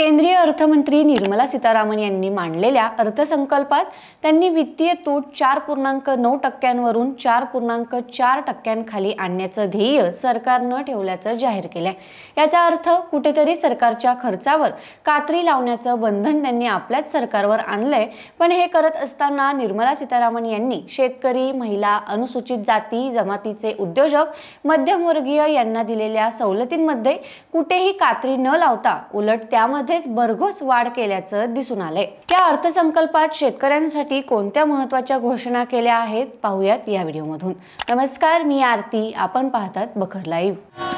केंद्रीय अर्थमंत्री निर्मला सीतारामन यांनी मांडलेल्या अर्थसंकल्पात त्यांनी वित्तीय तूट चार पूर्णांक नऊ टक्क्यांवरून चार पूर्णांक चार टक्क्यांखाली आणण्याचं ध्येय सरकारनं ठेवल्याचं जाहीर केलंय. याचा अर्थ कुठेतरी सरकारच्या खर्चावर कात्री लावण्याचं बंधन त्यांनी आपल्याच सरकारवर आणलंय. पण हे करत असताना निर्मला सीतारामन यांनी शेतकरी महिला अनुसूचित जाती जमातीचे उद्योजक मध्यमवर्गीय यांना दिलेल्या सवलतींमध्ये कुठेही कात्री न लावता उलट त्यामध्ये त्यामध्येच भरघोस वाढ केल्याचं दिसून आलंय. या अर्थसंकल्पात शेतकऱ्यांसाठी कोणत्या महत्त्वाच्या घोषणा केल्या आहेत? पाहूयात या व्हिडिओमधून. नमस्कार मी आरती. आपण पाहतात बखर लाईव्ह.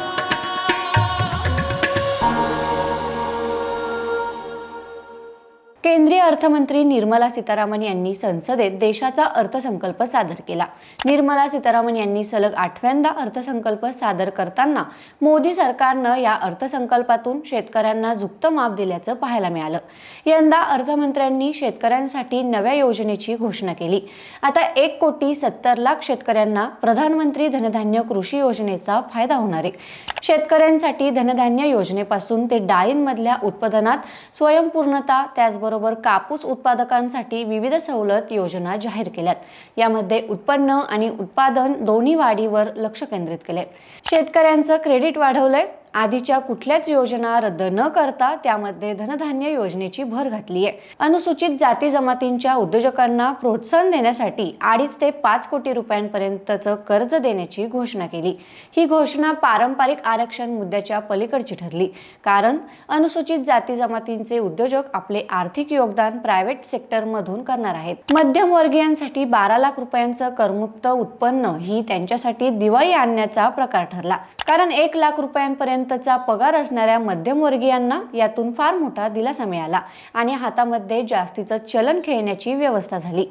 केंद्रीय अर्थमंत्री निर्मला सीतारामन यांनी संसदेत देशाचा अर्थसंकल्प सादर केला. निर्मला सीतारामन यांनी सलग आठव्यांदा अर्थसंकल्प सादर करताना मोदी सरकारनं या अर्थसंकल्पातून शेतकऱ्यांना झुकतं माप दिल्याचं पाहायला मिळालं. यंदा अर्थमंत्र्यांनी शेतकऱ्यांसाठी नव्या योजनेची घोषणा केली. आता एक कोटी सत्तर लाख शेतकऱ्यांना प्रधानमंत्री धनधान्य कृषी योजनेचा फायदा होणार आहे. शेतकऱ्यांसाठी धनधान्य योजनेपासून ते डाळींमधल्या उत्पादनात स्वयंपूर्णता त्याचबरोबर कापूस उत्पादकांसाठी विविध सवलत योजना जाहीर केल्यात. यामध्ये उत्पन्न आणि उत्पादन दोन्ही वाढीवर लक्ष केंद्रित केले शेतकऱ्यांचं क्रेडिट वाढवलंय. आधीच्या कुठल्याच योजना रद्द न करता त्यामध्ये धनधान्य योजनेची भर घातली आहे अनुसूचित जाती जमातींच्या उद्योजकांना प्रोत्साहन देण्यासाठी अडीच ते पाच कोटी रुपयांपर्यंतचं कर्ज देण्याची घोषणा केली. ही घोषणा पारंपरिक आरक्षण मुद्द्याच्या पलीकडची ठरली. कारण अनुसूचित जाती जमातींचे उद्योजक आपले आर्थिक योगदान प्रायव्हेट सेक्टरमधून करणार आहेत. मध्यमवर्गीयांसाठी बारा लाख रुपयांचं करमुक्त उत्पन्न ही त्यांच्यासाठी दिवाळी आणण्याचा प्रकार ठरला. कारण एक लाख रुपयांपर्यंतचा पगार असणाऱ्या मध्यमवर्गीयांना यातून फार मोठा दिलासा मिळाला आणि हातामध्ये जास्तीचं चलन खेळण्याची व्यवस्था झाली.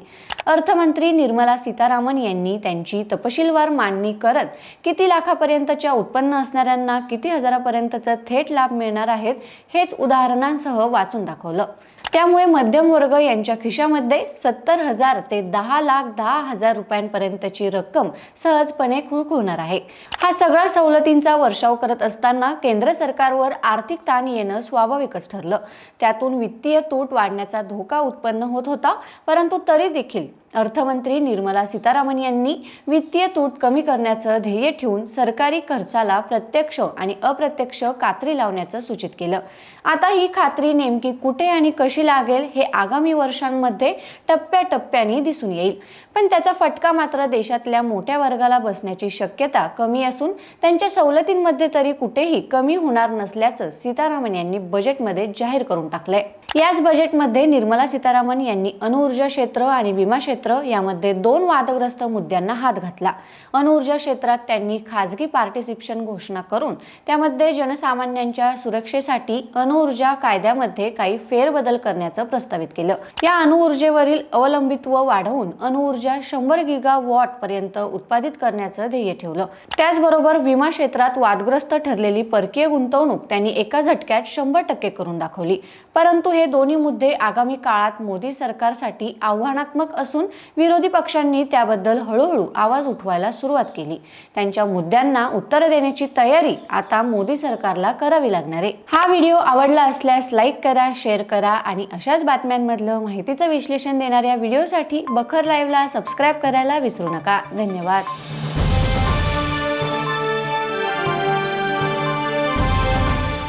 अर्थमंत्री निर्मला सीतारामन यांनी त्यांची तपशीलवार मांडणी करत किती लाखापर्यंतच्या उत्पन्न असणाऱ्यांना किती हजारापर्यंतचा थेट लाभ मिळणार आहेत हेच उदाहरणांसह वाचून दाखवलं. त्यामुळे मध्यम वर्ग यांच्या खिशामध्ये सत्तर हजार ते दहा लाख दहा हजार रुपयांपर्यंतची रक्कम सहजपणे खुळखुळणार आहे. हा सगळा सवलतींचा वर्षाव करत असताना केंद्र सरकारवर आर्थिक ताण येणं स्वाभाविकच ठरलं. त्यातून वित्तीय तूट वाढण्याचा धोका उत्पन्न होत होता परंतु तरी देखील अर्थमंत्री निर्मला सीतारामन यांनी वित्तीय तूट कमी करण्याचं ध्येय ठेवून सरकारी खर्चाला प्रत्यक्ष आणि अप्रत्यक्ष कात्री लावण्याचं सूचित केलं. आता ही खात्री नेमकी कुठे आणि कशी लागेल हे आगामी वर्षांमध्ये टप्प्याटप्प्याने दिसून येईल. पण त्याचा फटका मात्र देशातल्या मोठ्या वर्गाला बसण्याची शक्यता कमी असून त्यांच्या सवलतींमध्ये तरी कुठेही कमी होणार नसल्याचं सीतारामन यांनी बजेटमध्ये जाहीर करून टाकलंय. याच बजेटमध्ये निर्मला सीतारामन यांनी अणुऊर्जा क्षेत्र आणि विमा क्षेत्र यामध्ये दोन वादग्रस्त मुद्द्यांना हात घातला. अणुऊर्जा क्षेत्रात त्यांनी खाजगी पार्टिसिपेशन घोषणा करून त्यामध्ये जनसामान्यांच्या सुरक्षेसाठी अणुऊर्जा कायद्यामध्ये काही फेरबदल करण्याचं प्रस्तावित केलं. या अणुऊर्जेवरील अवलंबित्व वाढवून अणुऊर्जा शंभर गिगा वॉट पर्यंत उत्पादित करण्याचं ध्येय ठेवलं. त्याचबरोबर विमा क्षेत्रात वादग्रस्त ठरलेली परकीय गुंतवणूक त्यांनी एका झटक्यात शंभर टक्के करून दाखवली. परंतु हे दोन्ही मुद्दे आगामी काळात मोदी सरकारसाठी आव्हानात्मक असून विरोधी पक्षांनी त्याबद्दल हळूहळू आवाज उठवायला सुरुवात केली. त्यांच्या मुद्द्यांना उत्तर देण्याची तयारी आता मोदी सरकारला करावी लागणार आहे. हा व्हिडिओ आवडला असल्यास लाईक करा शेअर करा आणि अशाच बातम्यांमधलं माहितीचं विश्लेषण देणाऱ्या व्हिडिओसाठी बखर लाईव्हला सबस्क्राईब करायला विसरू नका. धन्यवाद.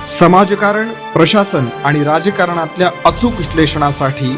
समाजकारण प्रशासन आणि राजकारणातल्या अचूक विश्लेषणासाठी